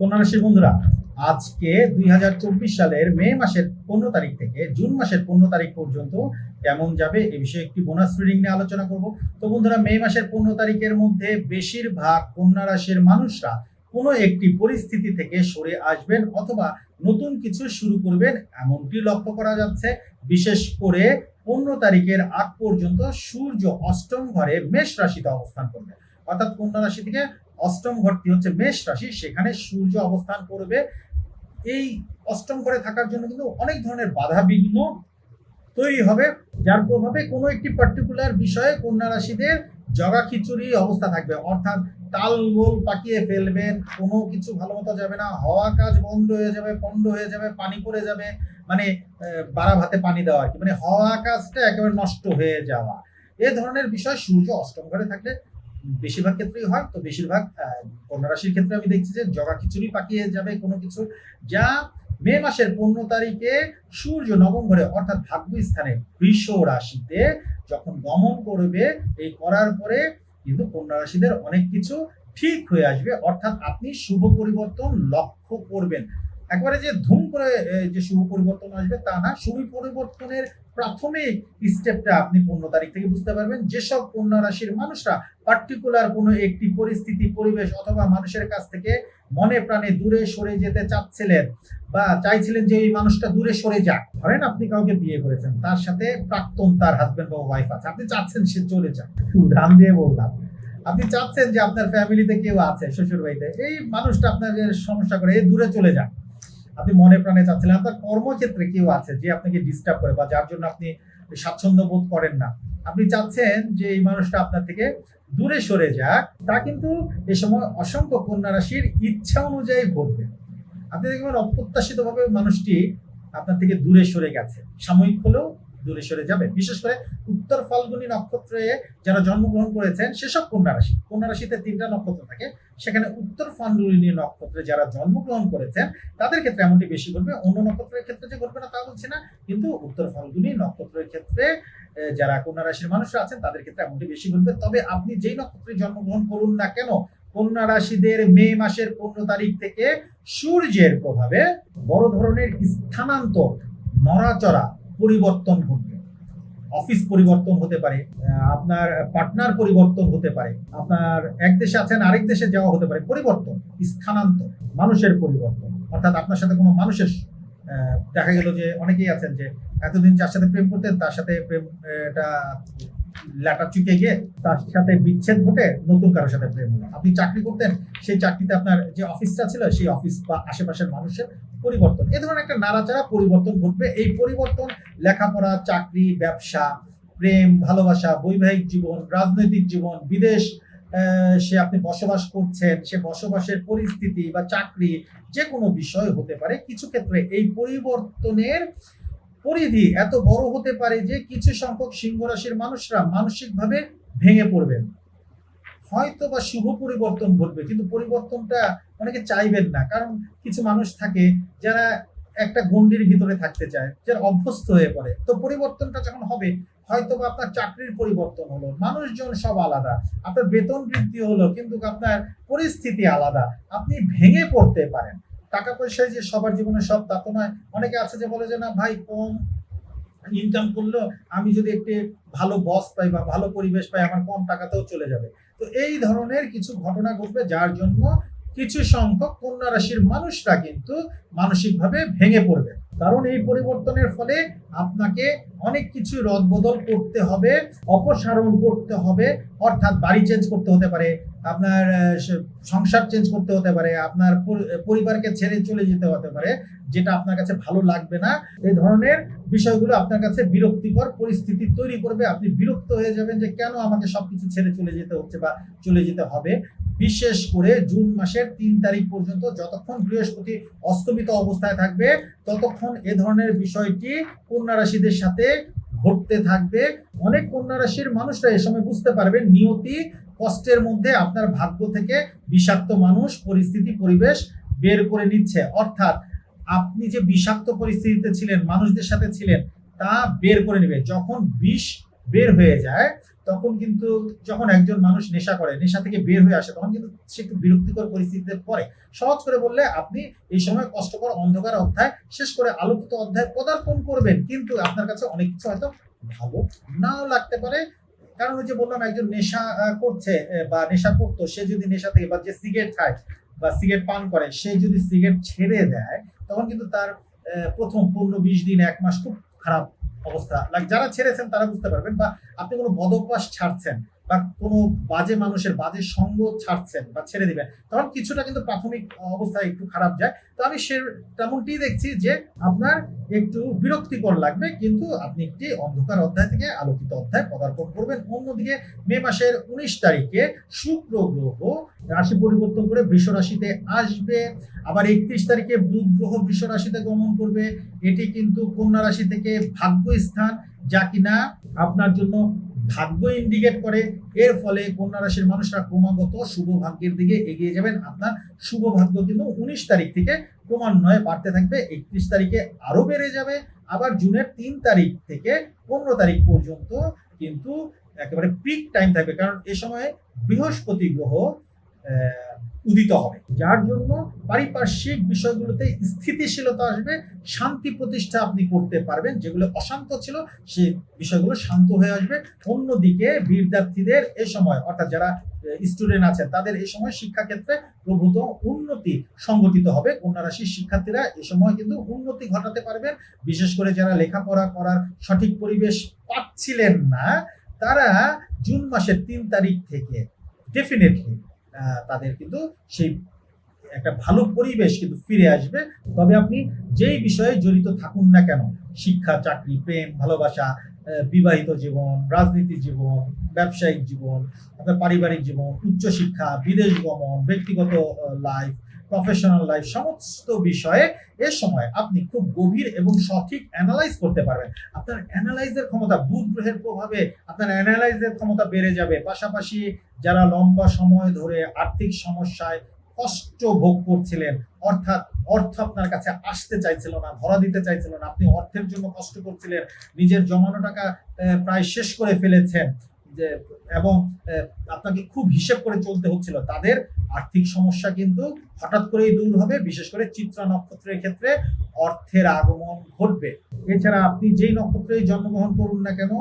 কন্যা বন্ধুরা, আজকে দুই হাজার চব্বিশ সালের মে মাসের পনেরো তারিখ থেকে জুন মাসের পনেরো তারিখ পর্যন্ত কেমন যাবে এ বিষয়ে একটি বোনাস রিডিং নিয়ে আলোচনা করব। তো বন্ধুরা, মে মাসের পনেরো তারিখের মধ্যে বেশিরভাগ কন্যা রাশির মানুষরা কোনো একটি পরিস্থিতি থেকে সরে আসবেন অথবা নতুন কিছু শুরু করবেন এমনটি লক্ষ্য করা যাচ্ছে। বিশেষ করে পনেরো তারিখের আগ পর্যন্ত সূর্য অষ্টম ঘরে মেষ রাশিতে অবস্থান করবে। অর্থাৎ কন্যা রাশি থেকে অষ্টম ঘরটি হচ্ছে মেষ রাশি, সেখানে সূর্য অবস্থান করবে। এই অষ্টম ঘরে থাকার জন্য কিন্তু অনেক ধরনের বাধা বিঘ্ন তৈরি হবে, যার প্রভাবে কোনো একটি পার্টিকুলার বিষয়ে কন্যা রাশিদের জগা খিচুড়ি অবস্থা থাকবে। অর্থাৎ তাল গোল পাকিয়ে ফেলবেন, কোনো কিছু ভালো মতো যাবে না, হওয়া কাজ বন্ধ হয়ে যাবে, পণ্ড হয়ে যাবে, পানি পড়ে যাবে মানে বাড়া ভাতে পানি দেওয়া আর কি। মানে হওয়া কাজটা একেবারে নষ্ট হয়ে যাওয়া। এ ধরনের বিষয় সূর্য অষ্টম ঘরে থাকলে বেশিরভাগ ক্ষেত্রেই হয়, তো বেশিরভাগ কন্যা রাশির ক্ষেত্রে আমি দেখছি যে জগা খিচুড়ি পাকিয়ে যাবে কোনো কিছু যা মে মাসের পনেরো তারিখে সূর্য নবম ঘরে, অর্থাৎ ভাগ্য স্থানে, বৃষ রাশিতে যখন গমন করবে, এই করার পরে কিন্তু কন্যা রাশিদের অনেক কিছু ঠিক হয়ে আসবে। অর্থাৎ আপনি শুভ পরিবর্তন লক্ষ্য করবেন। একবারে যে ধুম করে যে শুভ পরিবর্তন আসবে তা না, শুভ পরিবর্তনের প্রাথমিক স্টেপটা আপনি পনেরো তারিখ থেকে বুঝতে পারবেন। যেসব কন্যা রাশির মানুষরা পার্টিকুলার কোনো একটি পরিস্থিতি, পরিবেশ অথবা মানুষের কাছ থেকে মনে প্রাণে দূরে সরে যেতে চাচ্ছিলেন বা চাইছিলেন যে এই মানুষটা দূরে সরে যাক। ধরেন আপনি কাউকে বিয়ে করেছেন, তার সাথে প্রাক্তন তার হাজবেন্ড বা ওয়াইফ আছে। আপনি চাচ্ছেন সে চলে যাক। উদাহরণ দিয়ে বললাম, আপনি চাচ্ছেন যে আপনার ফ্যামিলিতে কেউ আছে শ্বশুর বাড়িতে এই মানুষটা আপনাকে সমস্যা করে দূরে চলে যাক। আপনি মনে প্রাণে চাচ্ছিলেন, আপনার কর্মক্ষেত্রে কেউ আছে যে আপনাকে ডিস্টার্ব করে বা যার জন্য আপনি স্বাচ্ছন্দ্য বোধ করেন না? আপনি চাচ্ছেন যে এই মানুষটা আপনার থেকে দূরে সরে যাক, তা কিন্তু এ সময় অসংখ্য কন্যা রাশির ইচ্ছা অনুযায়ী ঘটবে। আপনি দেখবেন অপ্রত্যাশিতভাবে মানুষটি আপনার থেকে দূরে সরে গেছে। সাময়িক হলেও দূরে সরে যাবে। বিশেষ করে উত্তর ফাল্গুনী নক্ষত্রে যারা জন্মগ্রহণ করেছেন, সেসব কন্যা রাশি। কন্যা রাশিতে তিনটা নক্ষত্র থাকে। সেখানে উত্তর ফাল্গুনী নক্ষত্রে যারা জন্মগ্রহণ করেছেন, তাদের ক্ষেত্রে এমনটি বেশি ঘটবে। অন্য নক্ষত্রের ক্ষেত্রে যে ঘটবে না তা বলছি না। কিন্তু উত্তর ফাল্গুনী নক্ষত্রের ক্ষেত্রে যারা কন্যা রাশির মানুষরা আছেন, তাদের ক্ষেত্রে এমনটি বেশি ঘটবে। তবে আপনি যেই নক্ষত্রে জন্মগ্রহণ করুন না কেন, কন্যা রাশিদের মে মাসের পনেরো তারিখ থেকে সূর্যের প্রভাবে বড় ধরনের স্থানান্তর, নড়াচড়া পরিবর্তন ঘটবে। অফিস পরিবর্তন হতে পারে আপনার পার্টনার পরিবর্তন হতে পারে, আপনার এক দেশে আছেন, আরেক দেশে যাওয়া হতে পারে। পরিবর্তন, স্থানান্তর, মানুষের পরিবর্তন। অর্থাৎ আপনার সাথে কোনো মানুষের দেখা গেল যে অনেকেই আছেন যে এতদিন যার সাথে প্রেম করতেন, তার সাথে প্রেম, এটা লাটা চুকে গিয়ে তার সাথে বিচ্ছেদ ঘটে, নতুন কারোর সাথে প্রেম হলো। আপনি চাকরি করতেন, সেই চাকরিতে আপনার যে অফিসটা ছিল, সেই অফিস বা আশেপাশের মানুষের পরিবর্তন। এ ধরনের একটা নাড়াচাড়া পরিবর্তন ঘটবে। এই পরিবর্তন লেখাপড়া, চাকরি, ব্যবসা, প্রেম, ভালোবাসা, বৈবাহিক জীবন, রাজনৈতিক জীবন, বিদেশ সে আপনি বসবাস করছেন, সে বসবাসের পরিস্থিতি বা চাকরি যে কোনো বিষয় হতে পারে। কিছু ক্ষেত্রে এই পরিবর্তনের পরিধি এত বড় হতে পারে যে কিছু সংখ্যক সিংহ রাশির মানুষরা মানসিকভাবে ভেঙে পড়বেন। হয়তো বা শুভ পরিবর্তন ঘটবে, কিন্তু পরিবর্তনটা অনেকে চাইবেন না। কারণ কিছু মানুষ থাকে যারা একটা গণ্ডির ভিতরে থাকতে চায়, যারা অভ্যস্ত হয়ে পড়ে। তো পরিবর্তনটা যখন হবে হয়তো বা আপনার চাকরির পরিবর্তন হলো, মানুষজন সব আলাদা, আপনার বেতন বৃদ্ধি হলো, কিন্তু আপনার পরিস্থিতি আলাদা, আপনি ভেঙে পড়তে পারেন। টাকা পয়সায় যে সবার জীবনে সব, তা তো নয়। অনেকে আছে যে বলে যে, না ভাই, কম ইনকাম করলেও আমি যদি একটি ভালো বস পাই বা ভালো পরিবেশ পাই, আমার কম টাকাতেও চলে যাবে। তো এই ধরনের কিছু ঘটনা ঘটবে যার জন্য কিছু সংখ্যক কন্যা রাশির মানুষরা কিন্তু মানসিকভাবে ভেঙে পড়বে। কারণ এই পরিবর্তনের ফলে আপনাকে অনেক কিছু রদবদল করতে হবে, অপসারণ করতে হবে, অর্থাৎ বাড়ি চেঞ্জ করতে হতে পারে, আপনার সংসার চেঞ্জ করতে হতে পারে, আপনার পরিবারকে ছেড়ে চলে যেতে হতে পারে, যেটা আপনার কাছে ভালো লাগবে না। এই ধরনের বিষয়গুলো আপনার কাছে বিরক্তিকর পরিস্থিতি তৈরি করবে। আপনি বিরক্ত হয়ে যাবেন যে কেন আমাকে সবকিছু ছেড়ে চলে যেতে হচ্ছে বা চলে যেতে হবে। বিশেষ করে জুন মাসের তিন তারিখ পর্যন্ত যতক্ষণ বৃহস্পতি অস্তমিত অবস্থায় থাকবে, ততক্ষণ এ ধরনের বিষয়টি কন্যা রাশিদের সাথে ঘটতে থাকবে। অনেক কন্যা রাশির মানুষরা এ সময় বুঝতে পারবে নিয়তি কষ্টের মধ্যে আপনার ভাগ্য থেকে বিষাক্ত মানুষ, পরিস্থিতি, পরিবেশ বের করে নিচ্ছে। অর্থাৎ আপনি যে বিষাক্ত পরিস্থিতিতে ছিলেন, মানুষদের সাথে ছিলেন, তা বের করে নেবে। যখন বিষ বের হয়ে যায় তখন কিন্তু যখন একজন মানুষ নেশা করে, নেশা থেকে বের হয়ে আসে, তখন কিন্তু সে একটু বিরক্তিকর পরিস্থিতিতে পড়ে। সহজ করে বললে, আপনি এই সময় কষ্টকর অন্ধকার অধ্যায় শেষ করে আলোকিত অধ্যায় পদার্পণ করবেন। কিন্তু আপনার কাছে অনেক কিছু হয়তো ভালো নাও লাগতে পারে। কারণ ওই যে বললাম, একজন নেশা করছে বা নেশা করতো, সে যদি নেশা থেকে বা যে সিগারেট খায় বা সিগারেট পান করে, সে যদি সিগারেট ছেড়ে দেয়, তখন কিন্তু তার প্রথম পনেরো, বিশ দিন, এক মাস খুব খারাপ অবস্থা। লাইক যারা ছেড়েছেন তারা বুঝতে পারবেন বা আপনি কোনো বদভ্যাস ছাড়ছেন বা কোনো বাজে মানুষের বাজে সঙ্গ ছাড়ছেন বা ছেড়ে দিবেন, তখন কিছুটা কিন্তু প্রাথমিক অবস্থায় একটু খারাপ যায়। তো আমি সে তেমনটি দেখছি যে আপনার একটু বিরক্তিকর লাগবে, কিন্তু আপনি একটি অন্ধকার অধ্যায় থেকে আলোকিত অধ্যায় পদার্পণ করবেন। অন্যদিকে মে মাসের উনিশ তারিখে শুক্র গ্রহ রাশি পরিবর্তন করে বৃষ রাশিতে আসবে, আবার একত্রিশ তারিখে বুধ গ্রহ বৃষ রাশিতে গমন করবে। এটি কিন্তু কন্যা রাশি থেকে ভাগ্য স্থান যা কিনা আপনার জন্য ভাগ্য ইন্ডিকেট করে। এর ফলে কন্যা রাশির মানুষরা ক্রমাগত শুভ ভাগ্যের দিকে এগিয়ে যাবেন। আপনার শুভ ভাগ্য কিন্তু উনিশ তারিখ থেকে ক্রমান্বয়ে বাড়তে থাকবে। একত্রিশ তারিখে আরও বেড়ে যাবে। আবার জুনের তিন তারিখ থেকে পনেরো তারিখ পর্যন্ত কিন্তু একেবারে পিক টাইম থাকবে। কারণ এ সময় বৃহস্পতি গ্রহ উদিত হবে। যার জন্য পারিপার্শ্বিক বিষয়গুলোতে স্থিতিশীলতা আসবে, শান্তি প্রতিষ্ঠা আপনি করতে পারবেন। যেগুলো অশান্ত ছিল সেই বিষয়গুলো শান্ত হয়ে আসবে। অন্যদিকে বিদ্যার্থীদের এ সময়, অর্থাৎ যারা স্টুডেন্ট আছেন, তাদের এই সময় শিক্ষাক্ষেত্রে প্রভূত উন্নতি সংগঠিত হবে। কন্যা রাশির শিক্ষার্থীরা এ সময় কিন্তু উন্নতি ঘটাতে পারবেন। বিশেষ করে যারা লেখাপড়া করার সঠিক পরিবেশ পাচ্ছিলেন না, তারা জুন মাসের তিন তারিখ থেকে ডেফিনেটলি তাদের কিন্তু সেই একটা ভালো পরিবেশ কিন্তু ফিরে আসবে। তবে আপনি যেই বিষয়ে জড়িত থাকুন না কেন, শিক্ষা, চাকরি, প্রেম, ভালোবাসা বিবাহিত জীবন রাজনীতি জীবন, ব্যবসায়িক জীবন, আপনার পারিবারিক জীবন, উচ্চশিক্ষা, বিদেশ গমন, ব্যক্তিগত লাইফ প্রফেশনাল লাইফ সমস্ত বিষয়ে এ সময় আপনি খুব গভীর এবং সঠিক অ্যানালাইজ করতে পারবেন। আপনার অ্যানালাইজের ক্ষমতা বুধ গ্রহের প্রভাবে আপনার অ্যানালাইজের ক্ষমতা বেড়ে যাবে। পাশাপাশি যারা লম্বা সময় ধরে আর্থিক সমস্যায় কষ্ট ভোগ করছিলেন, অর্থাৎ অর্থ আপনার কাছে আসতে চাইছিল না, ধরা দিতে চাইছিল না, আপনি অর্থের জন্য কষ্ট করছিলেন, নিজের জমানো টাকা প্রায় শেষ করে ফেলেছেন এবং আপনাকে খুব হিসেব করে চলতে হচ্ছিল। তাদের আর্থিক সমস্যা কিন্তু হঠাৎ করেই দূর হবে, বিশেষ করে চিত্রা নক্ষত্রের ক্ষেত্রে অর্থের আগমন ঘটবে। এছাড়া আপনি যেই নক্ষত্রেই জন্মগ্রহণ করুন না কেন,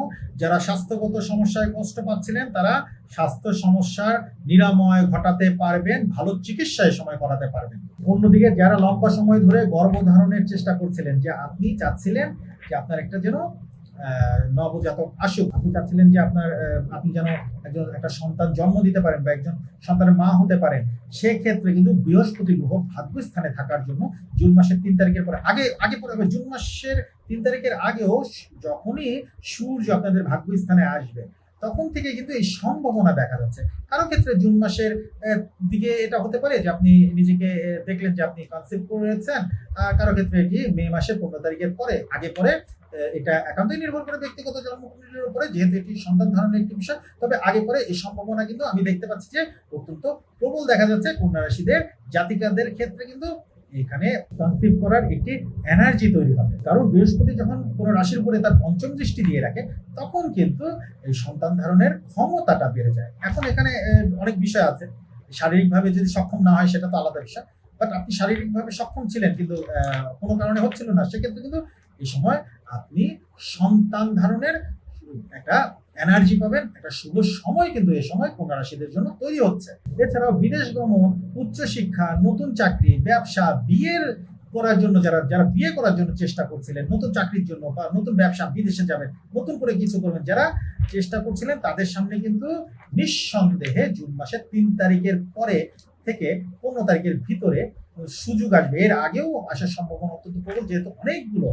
যারা স্বাস্থ্যগত সমস্যায় কষ্ট পাচ্ছিলেন, তারা স্বাস্থ্য সমস্যার নিরাময় ঘটাতে পারবেন, ভালো চিকিৎসায় সময় করাতে পারবেন। অন্যদিকে যারা লম্বা সময় ধরে গর্ভধারণের চেষ্টা করছিলেন, যে আপনি চাচ্ছিলেন যে আপনার একটা যেন নবজাতক আসুক, আপনি চাচ্ছিলেন যে আপনার আপনি যেন একজন, একটা সন্তান জন্ম দিতে পারেন বা একজন সন্তানের মা হতে পারেন, সেক্ষেত্রে কিন্তু বৃহস্পতি গ্রহ ভাগ্যস্থানে থাকার জন্য জুন মাসের তিন তারিখের পরে, আগে আগে পরে জুন মাসের তিন তারিখের আগেও যখনই সূর্য আপনাদের ভাগ্যস্থানে আসবে, তখন থেকে কিন্তু এই সম্ভাবনা দেখা যাচ্ছে। কারও ক্ষেত্রে জুন মাসের দিকে এটা হতে পারে যে আপনি নিজেকে দেখলেন যে আপনি কনসেপ্ট করেছেন কারও ক্ষেত্রে এটি মে মাসের পনেরো তারিখের পরে, আগে পরে এটা একান্তই নির্ভর করে ব্যক্তিগত জন্মকুণ্ডলীর উপরে, যেহেতু এটি সন্তান ধারণের একটি বিষয়, তবে আগে পরে এই সম্ভাবনা কিন্তু আমি দেখতে পাচ্ছি যে অত্যন্ত প্রবল দেখা যাচ্ছে কন্যা রাশিদের জাতিকাদের ক্ষেত্রে কিন্তু এখানে কনসিভ করার একটি এনার্জি তৈরি হবে। কারণ বৃহস্পতি যখন কোনো রাশির উপরে তার পঞ্চম দৃষ্টি দিয়ে রাখে, তখন কিন্তু এই সন্তান ধারণের ক্ষমতাটা বেড়ে যায়। এখন এখানে অনেক বিষয় আছে। শারীরিকভাবে যদি সক্ষম না হয়, সেটা তো আলাদা বিষয়। বাট আপনি শারীরিকভাবে সক্ষম ছিলেন কিন্তু কোনো কারণে হচ্ছিল না। সেক্ষেত্রে কিন্তু এই সময় আপনি সন্তান ধারণের একটা এনার্জি পাবেন, একটা শুভ সময় কিন্তু এই সময় কন্যা রাশিদের জন্য তৈরি হচ্ছে। এছাড়াও বিদেশ গমন উচ্চশিক্ষা নতুন চাকরি, ব্যবসা, বিয়ের করার জন্য যারা যারা বিয়ে করার জন্য চেষ্টা করছিলেন, নতুন চাকরির জন্য বা নতুন ব্যবসা বিদেশে যাবেন, নতুন করে কিছু করবেন, যারা চেষ্টা করছিলেন, তাদের সামনে কিন্তু নিঃসন্দেহে জুন মাসের তিন তারিখের পরে থেকে পনেরো তারিখের ভিতরে সুযোগ আসবে। এর আগেও আসার সম্ভাবনা অত্যন্ত প্রবল, যেহেতু অনেকগুলো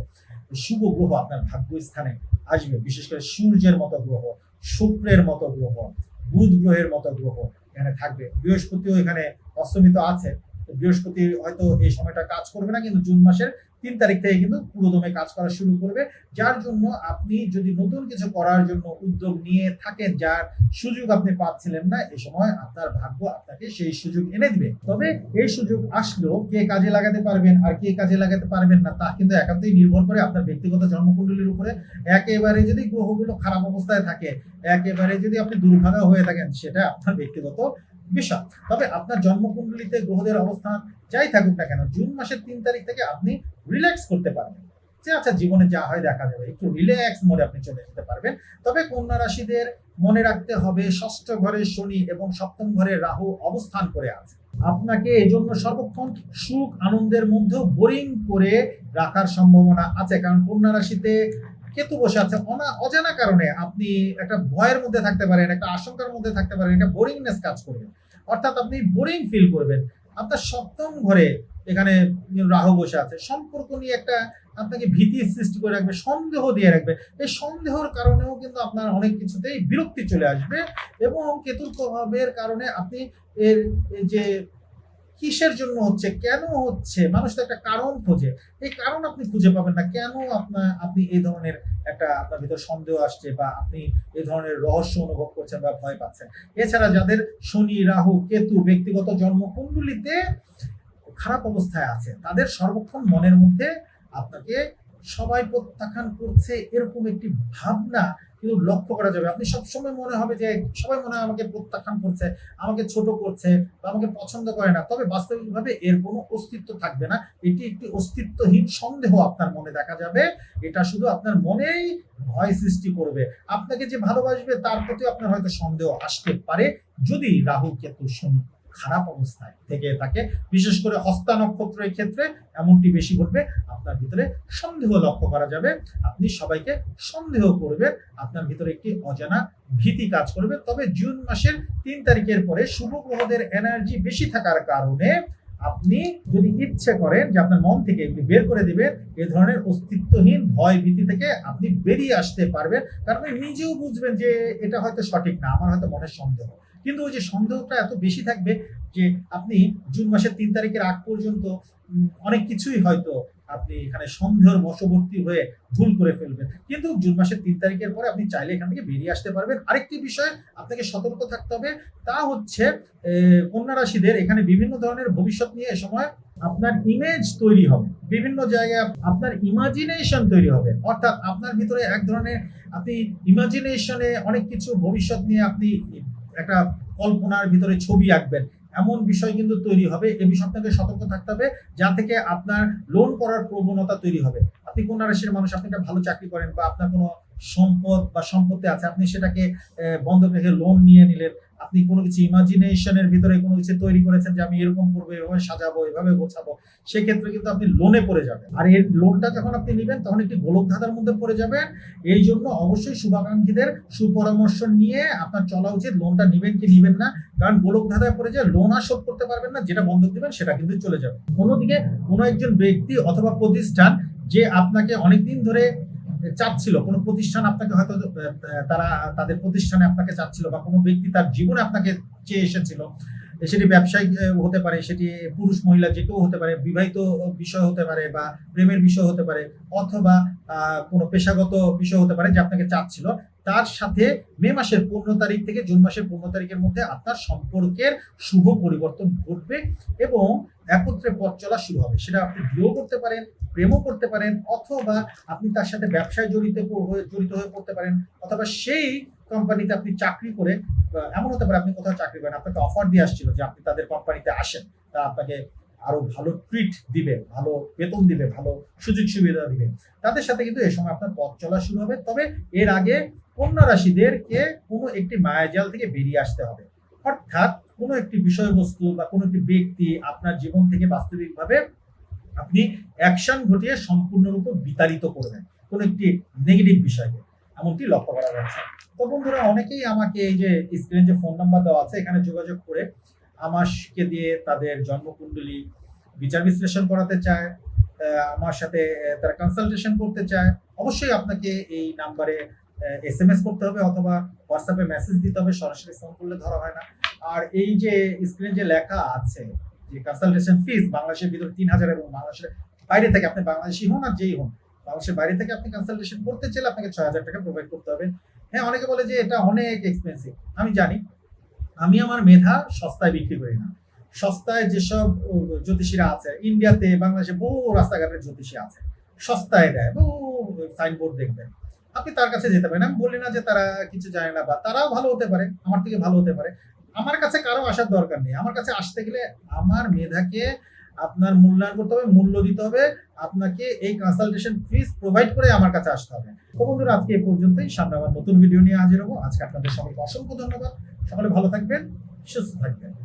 শুভ গ্রহ আপনার ভাগ্য স্থানে আসবে। বিশেষ করে সূর্যের মতো গ্রহ, শুক্রের মতো গ্রহ, বুধ গ্রহের মতো গ্রহ এখানে থাকবে। বৃহস্পতিও এখানে অস্তমিত আছে। বৃহস্পতি হয়তো এই সময়টা কাজ করবে না, কিন্তু জুন মাসের তিন তারিখ থেকে কিন্তু পুরোদমে কাজ করা শুরু করবে। যার জন্য আপনি যদি নতুন কিছু করার জন্য উদ্যোগ নিয়ে থাকেন, যার সুযোগ আপনি পাচ্ছিলেন না এই সময় আপনার ভাগ্য আপনাকে সেই সুযোগ এনে দিবে। তবে এই সুযোগ আসলেও কে কাজে লাগাতে পারবেন আর কে কাজে লাগাতে পারবেন না, তা কিন্তু একান্তই নির্ভর করে আপনার ব্যক্তিগত জন্মকুণ্ডলীর উপরে। একেবারে যদি গ্রহগুলো খারাপ অবস্থায় থাকে, একেবারে যদি আপনি দুর্ভাগা হয়ে থাকেন, সেটা আপনার ব্যক্তিগত বিষয় তবে আপনার জন্মকুণ্ডলিতে গ্রহদের অবস্থান যাই থাকুক না কেন, জুন মাসের তিন তারিখ থেকে আপনি রিল্যাক্স করতে পারবেন। যে আচ্ছা জীবনে যা হয় দেখা যাবে। একটু রিল্যাক্স মোডে আপনি চলে যেতে পারবেন। তবে কন্যা রাশিদের মনে রাখতে হবে, ষষ্ঠ ঘরে শনি এবং সপ্তম ঘরে রাহু অবস্থান করে আছে। আপনাকে এই জন্য সর্বক্ষণ সুখ, আনন্দের মধ্যেও বোরিং করে রাখার সম্ভাবনা আছে। কারণ কন্যা রাশিতে কেতু বসে আছে অজানা কারণে আপনি একটা ভয়ের মধ্যে থাকতে পারেন, একটা আশঙ্কার মধ্যে থাকতে পারেন, একটা বোরিংনেস কাজ করবে। অর্থাৎ আপনি বোরিং ফিল করবেন। আপনার সপ্তম ঘরে এখানে রাহু বসে আছে। সম্পর্ক নিয়ে একটা আপনাকে ভীতি সৃষ্টি করে রাখবে, সন্দেহ দিয়ে রাখবে। এই সন্দেহর কারণেও কিন্তু আপনার অনেক কিছুতেই বিরক্তি চলে আসবে এবং কেতুর প্রভাবের কারণে আপনি এর যে কিসের জন্য হচ্ছে? কেন হচ্ছে? মানুষ তো একটা কারণ খোঁজে। এই কারণ আপনি খুঁজে পাবেন না। কেন আপনার আপনি এই ধরনের একটা আপনার ভিতর সন্দেহ আসছে বা আপনি এই ধরনের রহস্য অনুভব করছেন বা ভয় পাচ্ছেন? এছাড়া যাদের শনি, রাহু, কেতু, ব্যক্তিগত জন্মকুণ্ডলিতে খারাপ অবস্থায় আছে, তাদের সর্বক্ষণ মনের মধ্যে আপনাকে সবাই প্রত্যাখ্যান করছে, এরকম একটি ভাবনা কিন্তু লক্ষ্য করা যাবে। আপনি সবসময় মনে হবে যে সবাই মনে হয় আমাকে প্রত্যাখ্যান করছে, আমাকে ছোট করছে বা আমাকে পছন্দ করে না। তবে বাস্তবিকভাবে এর কোনো অস্তিত্ব থাকবে না। এটি একটি অস্তিত্বহীন সন্দেহ আপনার মনে দেখা যাবে। এটা শুধু আপনার মনেই ভয় সৃষ্টি করবে। আপনাকে যে ভালোবাসবে তার প্রতি আপনার হয়তো সন্দেহ আসতে পারে। যদি রাহু কেতু শনি। খারাপ অবস্থায় থেকে থাকে বিশেষ করে হস্তা নক্ষত্রের ক্ষেত্রে এমনটি বেশি ঘটবে, আপনার ভিতরে সন্দেহ লক্ষ্য করা যাবে, আপনি সবাইকে সন্দেহ করবেন, আপনার ভিতরে একটি অজানা ভীতি কাজ করবে। তবে জুন মাসের তিন তারিখের পরে শুভ গ্রহদের এনার্জি বেশি থাকার কারণে আপনি যদি ইচ্ছে করেন যে আপনার মন থেকে এগুলি বের করে দিবেন, এ ধরনের অস্তিত্বহীন, ভয় ভীতি থেকে আপনি বেরিয়ে আসতে পারবেন। কারণ নিজেও বুঝবেন যে এটা হয়তো সঠিক না, আমার হয়তো মনের সন্দেহ। কিন্তু ওই যে সন্দেহটা এত বেশি থাকবে যে আপনি জুন মাসের তিন তারিখের আগ পর্যন্ত অনেক কিছুই হয়তো আপনি এখানে সন্দেহের বশবর্তী হয়ে ভুল করে ফেলবেন। কিন্তু জুন মাসের তিন তারিখের পরে আপনি চাইলে এখান থেকে বেরিয়ে আসতে পারবেন। আরেকটি বিষয় আপনাকে সতর্ক থাকতে হবে, তা হচ্ছে কন্যা রাশিদের এখানে বিভিন্ন ধরনের ভবিষ্যৎ নিয়ে এ সময় আপনার ইমেজ তৈরি হবে। বিভিন্ন জায়গায় আপনার ইমাজিনেশন তৈরি হবে। অর্থাৎ আপনার ভিতরে এক ধরনের আপনি ইমাজিনেশনে অনেক কিছু ভবিষ্যৎ নিয়ে আপনি একটা কল্পনার ভিতরে ছবি আঁকবেন। এমন বিষয় কিন্তু তৈরি হবে, এ বিষয়ে আপনাকে সতর্ক থাকতে হবে, যা থেকে আপনার লোন করার প্রবণতা তৈরি হবে। আপনি কোন রাশির মানুষ, আপনি একটা ভালো চাকরি করেন বা আপনার কোনো সম্পদ বা সম্পত্তি আছে, আপনি সেটাকে বন্ধক রেখে লোন নিয়ে নিলেন আপনি কোনো কিছু ইমাজিনেশনের ভিতরে কোনো কিছু তৈরি করেছেন যে আমি এরকম করব, এভাবে সাজাবো, এভাবে গোছাবো, সেক্ষেত্রে কিন্তু আপনি লোনে পড়ে যাবেন। আর এই লোনটা যখন আপনি নেবেন, তখন একটি গোলক ধাঁধার মধ্যে পড়ে যাবেন। এই জন্য অবশ্যই শুভাকাঙ্ক্ষীদের সুপরামর্শ নিয়ে আপনার চলা উচিত লোনটা নেবেন কি নেবেন না। কারণ গোলক ধাঁধায় পড়ে যায় লোন আর শোধ করতে পারবেন না, যেটা বন্ধক দিবেন, সেটা কিন্তু চলে যাবে। অন্যদিকে কোনো একজন ব্যক্তি অথবা প্রতিষ্ঠান যে আপনাকে অনেকদিন ধরে চাচ্ছিল, কোনো প্রতিষ্ঠান আপনাকে হয়তো তারা, তাদের প্রতিষ্ঠানে আপনাকে চাচ্ছিল বা কোনো ব্যক্তি তার জীবনে আপনাকে চেয়ে এসেছিল সেটি ব্যবসায়িক হতে পারে, সেটি পুরুষ, মহিলা যে কেউ হতে পারে, বিবাহিত বিষয় হতে পারে বা প্রেমের বিষয় হতে পারে, অথবা কোনো পেশাগত বিষয় হতে পারে যে আপনাকে চাচ্ছিল তার সাথে মে মাসের পনেরো তারিখ থেকে জুন মাসের পনেরো তারিখের মধ্যে আপনার সম্পর্কের শুভ পরিবর্তন ঘটবে এবং একত্রে পথ চলা শুরু হবে। সেটা আপনি বিয়েও করতে পারেন, প্রেমও করতে পারেন, অথবা আপনি তার সাথে ব্যবসায় জড়িত জড়িত হয়ে পড়তে পারেন, অথবা সেই কোম্পানিতে আপনি চাকরি করে এমন হতে পারে আপনি কোথাও চাকরি করেন, আপনাকে অফার দিয়ে আসছিল যে আপনি তাদের কোম্পানিতে আসেন, তা আপনাকে আরও ভালো ট্রিট দিবে ভালো বেতন দিবে ভালো সুযোগ সুবিধা দিবে তাদের সাথে কিন্তু এই সময় আপনার পথ চলা শুরু হবে। তবে এর আগে কন্যা রাশিদেরকে কোনো একটি মায়াজাল থেকে বেরিয়ে আসতে হবে। অর্থাৎ কোনো একটি বিষয়বস্তু বা কোনো একটি ব্যক্তি আপনার জীবন থেকে বাস্তবিকভাবে আপনি অ্যাকশন ঘটিয়ে সম্পূর্ণরূপে বিতাড়িত করবেন, কোনো একটি নেগেটিভ বিষয়কে। এমনটি লক্ষ্য করা যাচ্ছে। তো বন্ধুরা, অনেকেই আমাকে এই যে স্ক্রিনে যে ফোন নাম্বার দেওয়া আছে, এখানে যোগাযোগ করে আমাকে দিয়ে তাদের জন্মকুণ্ডলী বিচার বিশ্লেষণ করাতে চায় আমার সাথে তারা কনসালটেশন করতে চায়। অবশ্যই আপনাকে এই নাম্বারে এস এম এস করতে হবে অথবা হোয়াটসঅ্যাপে মেসেজ দিতে হবে, সরাসরি ফোন করলে ধরা হয় না। আর এই যে স্ক্রিনে যে লেখা আছে, যে কনসালটেশন ফিস বাংলাদেশের ভিতরে তিন হাজার এবং বাংলাদেশের বাইরে থেকে, আপনি বাংলাদেশি হন আর যেই হন, বাংলাদেশের বাইরে থেকে আপনি কনসালটেশন করতে চাইলে আপনাকে ছয় হাজার টাকা প্রোভাইড করতে হবে। হ্যাঁ অনেকে বলে যে এটা অনেক এক্সপেন্সিভ আমি জানি আমি আমার মেধা সস্তায় বিক্রি করি না। সস্তায় যেসব জ্যোতিষীরা আছে, ইন্ডিয়াতে, বাংলাদেশে বহু রাস্তাঘাটের জ্যোতিষী আছে, সস্তায় দেয়, বহু সাইনবোর্ড দেখবেন। আপনি তার কাছে যেতে পারেন। আমি বলি না যে তারা কিছু জানে না বা তারাও ভালো হতে পারে, আমার থেকে ভালো হতে পারে। আমার কাছে কারও আসার দরকার নেই। আমার কাছে আসতে গেলে আমার মেধাকে আপনার মূল্যায়ন করতে হবে, মূল্য দিতে হবে, আপনাকে এই কনসালটেশন ফিস প্রোভাইড করে আমার কাছে আসতে হবে। তো বন্ধুরা, আজকে এই পর্যন্তই। সামনে আবার নতুন ভিডিও নিয়ে হাজির হব। আজকে আপনাদের সকলকে অসংখ্য ধন্যবাদ। সকলে ভালো থাকবেন, সুস্থ থাকবেন।